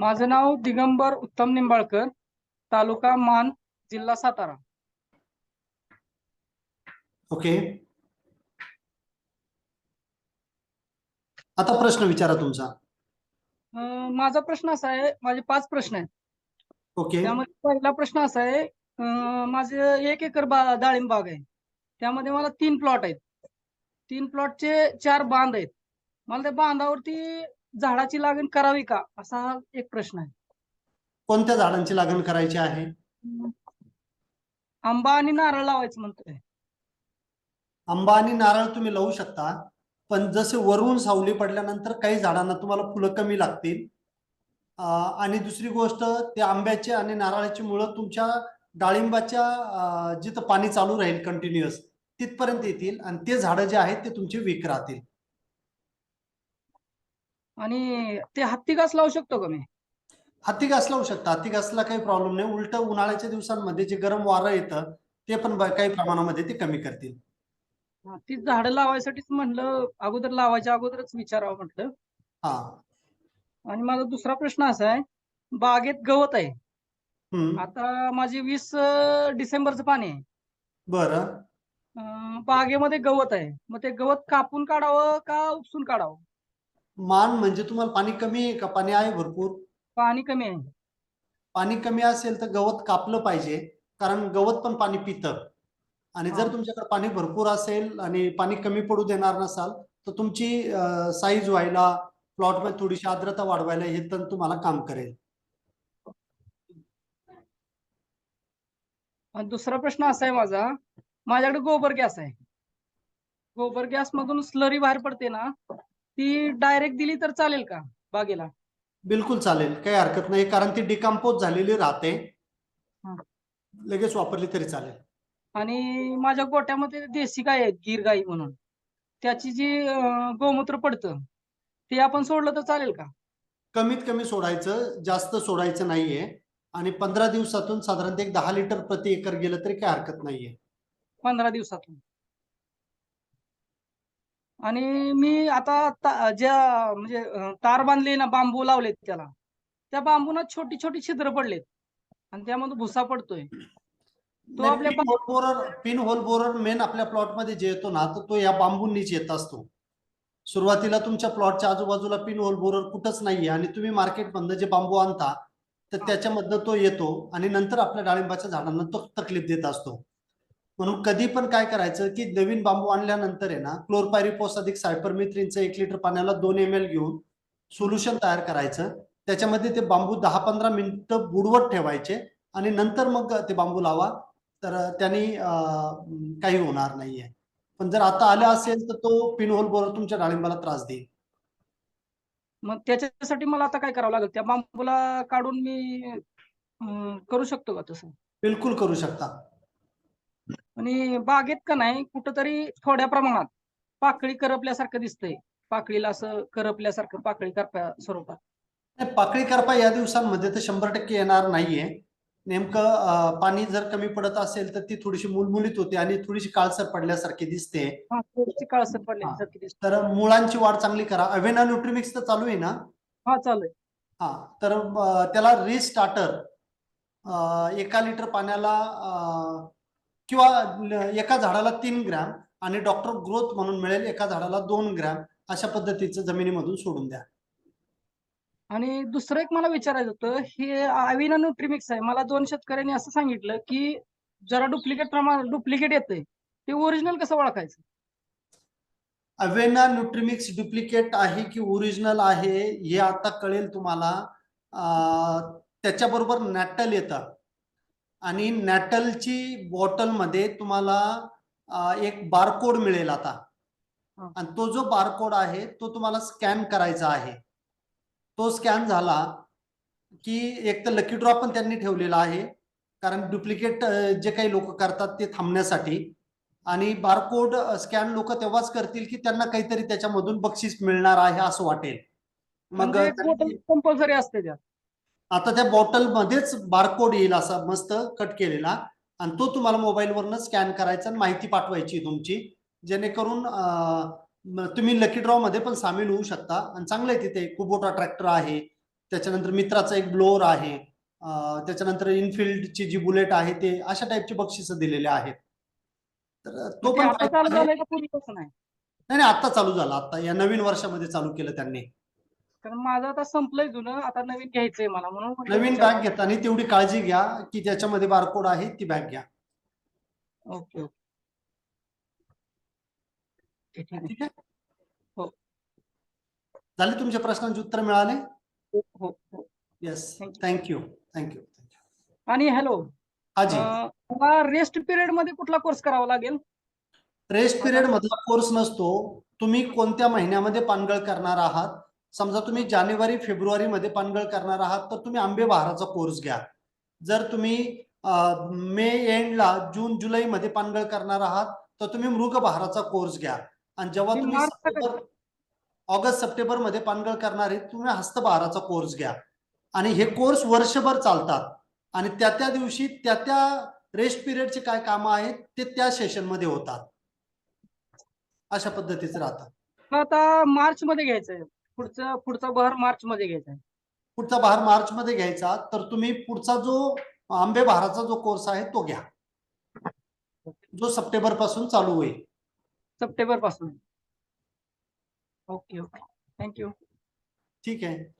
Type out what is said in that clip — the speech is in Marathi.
माझं नाव दिगंबर उत्तम निंबाळकर तालुका मान जिल्हा सातारा. ओके. आता प्रश्न विचारा तुमचा. अं, माझा प्रश्न असा आहे माझे पाच प्रश्न आहेत. ओके. त्यामध्ये पहिला प्रश्न असा आहे अं, माझे एक एकर बा डाळिंब बाग आहे. त्यामध्ये मला तीन प्लॉट आहेत. तीन प्लॉटचे चार बांध आहेत. मला त्या बांधावरती झाडाची लागण करावी का? असा हा एक प्रश्न आहे. कोणत्या झाडांची लागण करायची आहे? आंबा आणि नारळ लावायचं म्हणतोय. आंबा आणि नारळ तुम्ही लावू शकता पण जसे वरून सावली पडल्यानंतर काही झाडांना तुम्हाला फुलं कमी लागतील. अं, आणि दुसरी गोष्ट ते आंब्याचे आणि नारळाची मुळं तुमच्या डाळिंबाच्या अं, जिथं पाणी चालू राहील कंटिन्युअस तिथपर्यंत येतील आणि ते झाडं जे आहेत ते तुमचे वीक राहतील. आणि ते हत्ती घास लावू शकतो का मी? हत्ती घास लावू शकता. हत्ती घासला काही प्रॉब्लेम नाही. उलट उन्हाळ्याच्या दिवसांमध्ये जे गरम वारं येतं ते पण काही प्रमाणामध्ये ते कमी करतील. हा, ती झाडं लावायसाठीच म्हणलं अगोदर लावायच्या अगोदरच विचारावं म्हटलं. हा. आणि माझा दुसरा प्रश्न असा आहे बागेत गवत आहे. आता माझे वीस डिसेंबरचं पाणी आहे. बरं. बागेमध्ये गवत आहे. मग ते गवत कापून काढावं का उपसून काढावं? मान म्हणजे तुम्हाला पाणी कमी आहे का? पाणी आहे भरपूर. पाणी कमी आहे. पाणी कमी असेल तर गवत कापलं पाहिजे कारण गवत पण पाणी पितं. आणि जर. तुमच्याकडे पाणी भरपूर असेल आणि पाणी कमी पडू देणार नसाल तर तुमची साईज व्हायला प्लॉटमध्ये थोडीशी आर्द्रता वाढवायला हे तण तुम्हाला काम करेल. आणि दुसरा प्रश्न असा आहे माझा माझ्याकडे गोबर गॅस आहे. गोबर गॅस मधून स्लरी बाहेर पडते ना ती डायरेक्ट दिली तर चालेल का बागेला? बिलकुल चालेल काही हरकत नाही कारण ती डिकम्पोज झालेली राहते. हा. लगेच वापरली तरी चालेल. आणि माझ्या गोट्यामध्ये देशी गाय आहेत गीर गाई म्हणून. त्याची जी अं, गोमूत्र पडतं ते आपण सोडलं तर चालेल का? कमीत कमी सोडायचं जास्त सोडायचं नाहीये. आणि पंधरा दिवसातून साधारणतः एक दहा लिटर प्रति एकर गेलं तरी काही हरकत नाहीये. पंधरा दिवसातून. आणि मी आता ज्या म्हणजे तार बांधली ना बांबू लावलेत त्याला त्या बांबूना छोटी छोटी छिद्र पडलेत. आणि त्यामध्ये भुसा पडतोय. तो आपल्या pin hole borer pin hole borer main आपल्या प्लॉटमध्ये जे येतो ना तर तो या बांबूंनीच येत असतो. सुरुवातीला तुमच्या प्लॉटच्या आजूबाजूला पिन होल बोरर कुठंच नाहीये. आणि तुम्ही मार्केटमधनं जे बांबू आणता तर त्याच्यामधनं तो येतो. आणि नंतर आपल्या डाळिंबाच्या झाडांना तो तकलीफ देत असतो. म्हणून कधी पण काय करायचं की नवीन बांबू आणल्यानंतर आहे ना क्लोरपायरिपोस अधिक सायपरमिथ्रिनचं एक लिटर पाण्याला दोन एम एल घेऊन सोल्युशन तयार करायचं. त्याच्यामध्ये ते बांबू दहा पंधरा मिनिटं बुडवत ठेवायचे आणि नंतर मग ते बांबू लावा. तर त्यांनी काही होणार नाहीये. पण जर आता आले असेल तर तो पिन होल बोर तुमच्या डाळिंबाला त्रास देईल. मग त्याच्यासाठी मला आता काय करावं लागेल? त्या बांबूला काढून मी करू शकतो का तसं? बिलकुल करू शकता. आणि बागेत का नाही कुठंतरी थोड्या प्रमाणात पाकळी करपल्यासारखं दिसतंय. पाकळीला असं करपल्यासारखं पाकळी करप्या स्वरूपात. पाकळी करपा या दिवसांमध्ये तर शंभर टक्के येणार नाहीये. नेमकं पाणी जर कमी पडत असेल तर ती थोडीशी मुलमुलीत होते आणि थोडीशी काळसर पडल्यासारखी दिसते. हा थोडीशी काळसर पडल्यासारखी दिसते. तर मुळांची वाढ चांगली करा. अवेना न्यूट्रिमिक्स तर चालू आहे ना? हा चालू आहे. हा तर त्याला रिस्टार्टर एका लिटर पाण्याला किंवा एका झाडाला तीन ग्रॅम आणि डॉक्टर ग्रोथ म्हणून मिळेल एका झाडाला दोन ग्रॅम अशा पद्धतीचं जमिनीमधून सोडून द्या. आणि दुसरं एक मला विचारायचं होतं हे अविना न्यूट्रिमिक्स आहे. मला दोन शेतकऱ्यांनी असं सांगितलं की जरा डुप्लिकेट प्रमाण डुप्लिकेट येतंय. ते ओरिजिनल कसं ओळखायचं? अवेना न्यूट्रिमिक्स डुप्लिकेट आहे की ओरिजिनल आहे हे आता कळेल तुम्हाला. त्याच्याबरोबर नॅटल येतं. आणि नॅटलची बॉटलमध्ये तुम्हाला एक बारकोड मिळेल आता. आणि तो जो बारकोड आहे तो तुम्हाला स्कॅन करायचा आहे. तो स्कॅन झाला की एक तर लकी ड्रॉ पण त्यांनी ठेवलेला आहे. कारण डुप्लिकेट जे काही लोक करतात ते थांबण्यासाठी. आणि बारकोड स्कॅन लोक तेव्हाच करतील की त्यांना काहीतरी त्याच्यामधून बक्षीस मिळणार आहे असं वाटेल. मग त्यांनी- कंपल्सरी असते आता त्या बॉटल मध्येच बारकोड येईल असा मस्त कट केलेला. आणि तो तुम्हाला मोबाईलवरनं स्कॅन करायचा आणि माहिती पाठवायची तुमची. जेणेकरून तुम्ही लकी ड्रॉ मध्ये पण सामील होऊ शकता. आणि चांगलं आहे तिथे. कुबोटा ट्रॅक्टर आहे. त्याच्यानंतर मित्राचा एक ब्लोअर आहे. त्याच्यानंतर इनफिल्डची जी बुलेट आहे ते अशा टाईपची बक्षिसं दिलेले आहेत. तर तो पण नाही आता चालू झाला. आता या नवीन वर्षामध्ये चालू केलं त्यांनी. कारण माझं आता संपलंय जुनं आता नवीन घ्यायचंय मला म्हणून म्हटलं नवीन विचारावं. बॅग घेताना तेवढी काळजी घ्या की ज्याच्यामध्ये बारकोड आहे ती बॅग घ्या. Okay okay. ठीक आहे. ठीक आहे? हो. झाले तुमच्या प्रश्नांची उत्तर मिळाले? हो हो हो. Yes Thank you. Thank you thank you आणि हॅलो हाजी मला रेस्ट पिरियडमध्ये कुठला कोर्स करावा लागेल? रेस्ट पिरियड मधला कोर्स नसतो. तुम्ही कोणत्या महिन्यामध्ये पानगळ करणार आहात? समजा तुम्ही जानेवारी फेब्रुवारी मध्ये पानगळ करणार आहात तर तुम्ही आंबे बहाराचा कोर्स घ्या. जर तुम्ही मे एंडला जून जुलै मध्ये पानगळ करणार आहात तर तुम्ही मृग बहाराचा कोर्स घ्या. आणि जेव्हा तुम्ही ऑगस्ट सप्टेंबरमध्ये पानगळ करणार आहे तुम्ही हस्तबहाराचा कोर्स घ्या. आणि हे कोर्स वर्षभर चालतात. आणि त्या त्या दिवशी त्या त्या रेस्ट पिरियडचे काय कामं आहेत ते त्या सेशनमध्ये होतात. अशा पद्धतीचं राहतं. मला आता मार्च मध्ये घ्यायचंय. पुढचा पुढचा बहर मार्च मध्ये घ्यायचा आहे. पुढचा बहार मार्च मध्ये घ्यायचा तर तुम्ही पुढचा जो आंबे बहाराचा जो कोर्स आहे तो घ्या. जो सप्टेंबरपासून चालू होईल. सप्टेंबरपासून. Okay okay. Thank you. ठीक आहे.